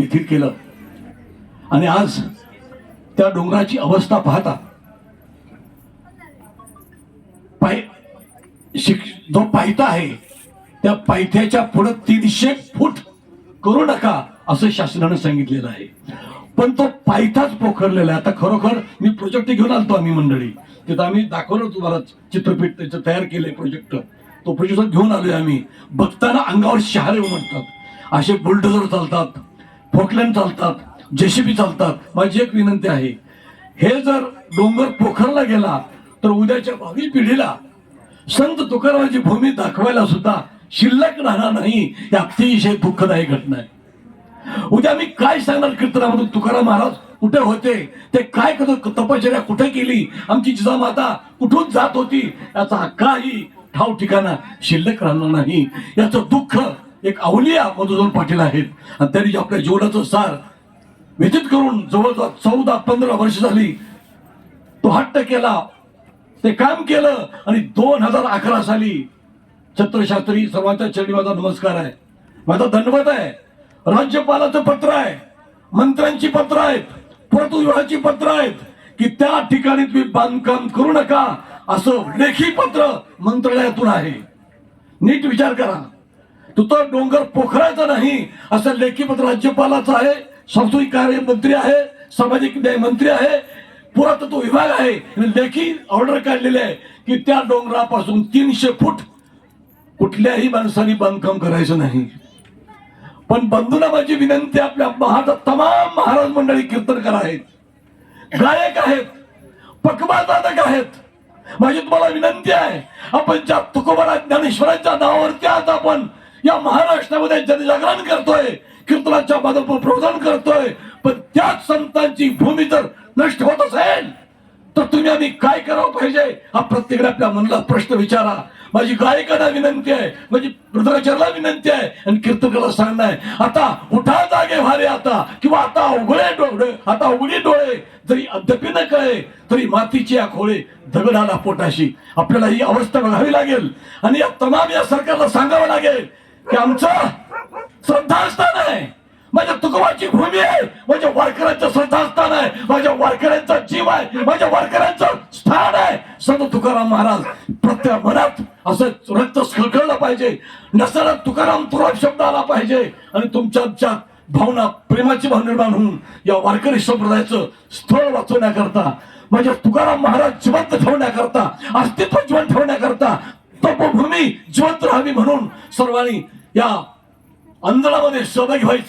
निश्चित केलं. आणि आज त्या डोंगराची अवस्था पाहता पाय शिक जो पायथा आहे त्या पायथ्याच्या पुढं तीनशे फूट करू नका असं शासनानं सांगितलेलं आहे. पण तो पायथाच पोखरलेला आहे. आता खरोखर मी प्रोजेक्ट घेऊन आलतो आम्ही मंडळी. तिथं आम्ही दाखवलं तुम्हाला चित्रपट त्याचं तयार केलंय प्रोजेक्ट तो प्रोजेक्ट घेऊन आलोय आम्ही. बघताना अंगावर शहारे उमटतात. असे बुलडोजर चालतात. फोकलॅन चालतात जेसीबी चालतात. माझी एक विनंती आहे हे जर डोंगर पोखरला गेला तर उद्याच्या भावी पिढीला संत तुकारामाची भूमी दाखवायला सुद्धा शिल्लक राहणार नाही ही अतिशय दुःखदायी घटना आहे. उद्या मी काय सांगणार कीर्तनामधून? तुकाराम महाराज कुठे होते? ते काय करत तपश्चर्या कुठे केली? आमची जिजामाता कुठून जात होती? याचा काही ठाव ठिकाणा शिल्लक राहणार नाही. याचं दुःख एक अवलिया मधुसूदन पाटील आहेत. आणि त्यांनी जे आपल्या जीवनाचं सार व्यतीत करून जवळजवळ चौदा पंधरा वर्ष झाली तो हट्ट केला. ते काम केलं आणि दोन हजार अकरा साली छत्रशास्त्री सर्वांच्या चरणी माझा नमस्कार आहे. माझा धन्यवाद आहे. राज्यपालाचं पत्र आहे. मंत्र्यांची पत्र आहेत. प्रतुविभागाची पत्र आहेत की त्या ठिकाणी तुम्ही बांधकाम करू नका असं लेखी पत्र मंत्रालयातून आहे. नीट विचार करा. तू तर डोंगर पोखरायचा नाही असं लेखी राज्यपालाचं आहे सांस्कृतिक कार्य मंत्री आहे सामाजिक न्याय मंत्री आहे पुरातत्व विभाग आहे. लेखी ऑर्डर काढलेली आहे की त्या डोंगरापासून तीनशे फूट कुठल्याही माणसाने बांधकाम करायचं नाही. पण बंधूंना माझी विनंती आपल्या महाराज तमाम महाराज मंडळी कीर्तनकार आहेत गायक आहेत पकवादानक आहेत. माझी तुम्हाला विनंती आहे आपण ज्या तुकोबाला ज्ञानेश्वरांच्या नावावरती आज आपण या महाराष्ट्रामध्ये जनजागरण करतोय. कीर्तनाच्या माध्यमातून प्रबोधन करतोय. पण त्याच संतांची भूमी जर नष्ट होत असेल तर तुम्ही आम्ही काय करावं पाहिजे? हा प्रत्येकाने आपल्या मनाला प्रश्न विचारा. माझी गायकांना विनंती आहे माझी मृदकाचार्याला विनंती आहे आणि कीर्तकाला सांगणं आहे. आता उठा जागे व्हावे आता किंवा आता उघडे डोळे आता उघडी डोळे जरी अद्याप न कळे तरी मातीची या खोळे दगडाला पोटाशी. आपल्याला ही अवस्था बघावी लागेल. आणि या तमाम या सरकारला सांगावं लागेल की आमचं श्रद्धास्थान आहे. माझ्या तुकोबाची भूमी आहे. माझ्या वारकऱ्यांचं श्रद्धास्थान आहे. माझ्या वारकऱ्यांचा जीव आहे. माझ्या वारकऱ्यांचं स्थान आहे. संत तुकाराम महाराज प्रत्येक मनात असं रक्त खळखळलं पाहिजे. नसताना तुकाराम तुराब शब्द आला पाहिजे. आणि तुमच्या आमच्या भावना प्रेमाची भाव निर्माण होऊन या वारकरी संप्रदायाचं स्थळ वाचवण्याकरता माझ्या तुकाराम महाराज जिवंत ठेवण्याकरता अस्तित्व जिवंत ठेवण्याकरता तपभूमी जिवंत राहावी म्हणून सर्वांनी या आंदोलनामध्ये सहभागी व्हायचं.